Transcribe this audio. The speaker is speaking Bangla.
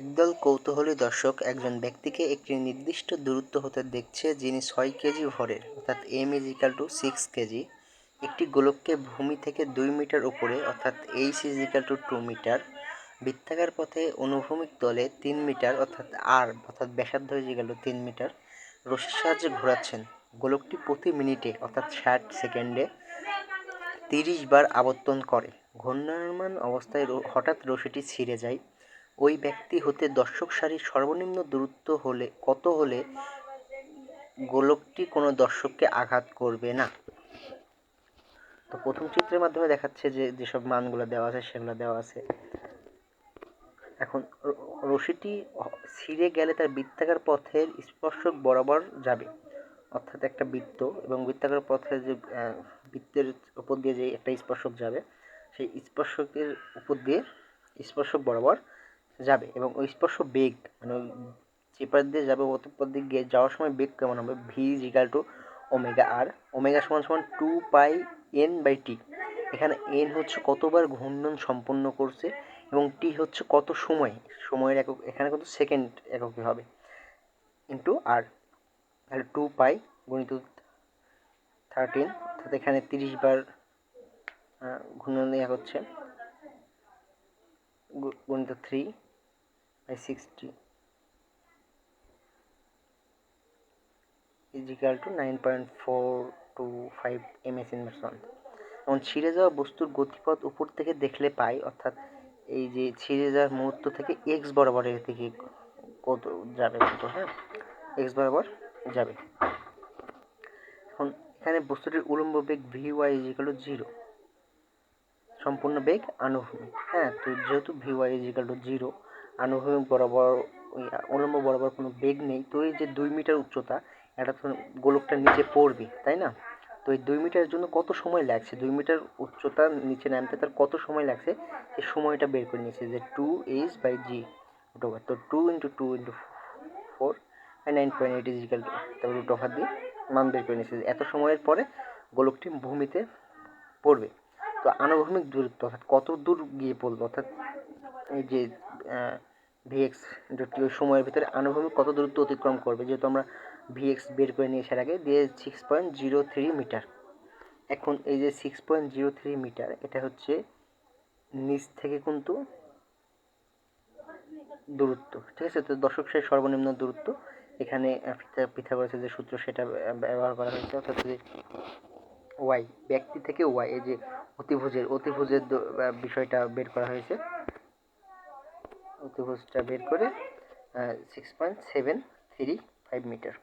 একদল কৌতূহলী দর্শক একজন ব্যক্তিকে একটি নির্দিষ্ট দূরত্ব হতে দেখছে যিনি ছয় কেজি ভরের, অর্থাৎ M is equal to six K, একটি গোলককে ভূমি থেকে দুই মিটার উপরে, অর্থাৎ H is equal to two metre বৃত্তাকার পথে অনুভূমিক তলে তিন মিটার, অর্থাৎ আর অর্থাৎ ব্যাসার্ধ ইকাল টু তিন মিটার রশির সাহায্যে ঘোরাচ্ছেন। গোলকটি প্রতি মিনিটে, অর্থাৎ ষাট সেকেন্ডে, তিরিশ বার আবর্তন করে। ঘূর্ণায়মান অবস্থায় হঠাৎ রশিটি ছিঁড়ে যায়। ওই ব্যক্তি হতে দর্শক সারির সর্বনিম্ন দূরত্ব হলে কত হলে গোলকটি কোনো দর্শককে আঘাত করবে না? তো প্রথম চিত্রের মাধ্যমে দেখাচ্ছে যে যেসব মানগুলো দেওয়া আছে সেগুলো দেওয়া আছে। এখন রশিটি ছিঁড়ে গেলে তার বৃত্তাকার পথের স্পর্শক বরাবর যাবে। অর্থাৎ একটা বৃত্ত এবং বৃত্তাকার পথে যে বৃত্তের উপর দিয়ে যে একটা স্পর্শক যাবে, সেই স্পর্শকের উপর দিয়ে স্পর্শক বরাবর যাবে এবং ওই স্পর্শ বেগ মানে যে পাশ দিয়ে যাবে অতঃপর দিক গিয়ে যাওয়ার সময় বেগ কেমন হবে? V is equal to omega R omega সমান সমান two pi N by T এখানে এন হচ্ছে কতবার ঘূর্ণন সম্পন্ন করছে এবং টি হচ্ছে কত সময়? সময়ের একক, এখানে কিন্তু সেকেন্ড এককে হবে। ইন্টু আর তাহলে টু পাই গুণিত থার্টিন অর্থাৎ এখানে তিরিশ বার ঘূর্ণন দেওয়া হচ্ছে গুণিত three nine point four two five M S inversion এবং ছিঁড়ে যাওয়া বস্তুর গতিপথ উপর থেকে দেখলে পাই, অর্থাৎ এই যে ছিঁড়ে যাওয়ার মুহূর্ত থেকে এক্স বরাবর এর থেকে কত যাবে কত হ্যাঁ? এক্স বরাবর যাবে। এখন এখানে বস্তুটির উলম্ব বেগ V Y is equal to zero সম্পূর্ণ বেগ আনুভূমিক হ্যাঁ? তো যেহেতু V Y is equal to zero আনুভূমিক বরাবর উলম্ব বরাবর কোনো বেগ নেই। তো এই যে দুই মিটার উচ্চতা, এটা তো গোলকটা নিচে পড়বে, তাই না? তো এই দুই মিটারের জন্য কত সময় লাগছে? দুই মিটার উচ্চতা নিচে নামতে তার কত সময় লাগছে? এই সময়টা বের করে নিয়েছে যে two H by G root over তো two into two into four nine point eight is equal তারপর রুট ওভার দিয়ে মান বের করে নিয়েছে। এত সময়ের পরে গোলকটি ভূমিতে পড়বে। তো আনুভূমিক দূরত্ব অর্থাৎ কত দূর গিয়ে পড়বে? অর্থাৎ এই যে ভিএক্স ওই সময়ের ভিতরে আনুভূমিক কত দূরত্ব অতিক্রম করবে? যেহেতু আমরা ভিএক্স বের করে নিয়ে আসার আগে, দিয়ে six point zero three metre. এখন এই যে six point zero three metre, এটা হচ্ছে নিচ থেকে কিন্তু দূরত্ব, ঠিক আছে? তো দর্শক সারির সর্বনিম্ন দূরত্ব এখানে পৃথা করেছে যে সূত্র, সেটা ব্যবহার করা হয়েছে, অর্থাৎ যে ওয়াই ব্যক্তি থেকে ওয়াই এই যে অতিভুজের অতিভুজের বিষয়টা বের করা হয়েছে। অতিভুজটা বের করে six point seven three five metre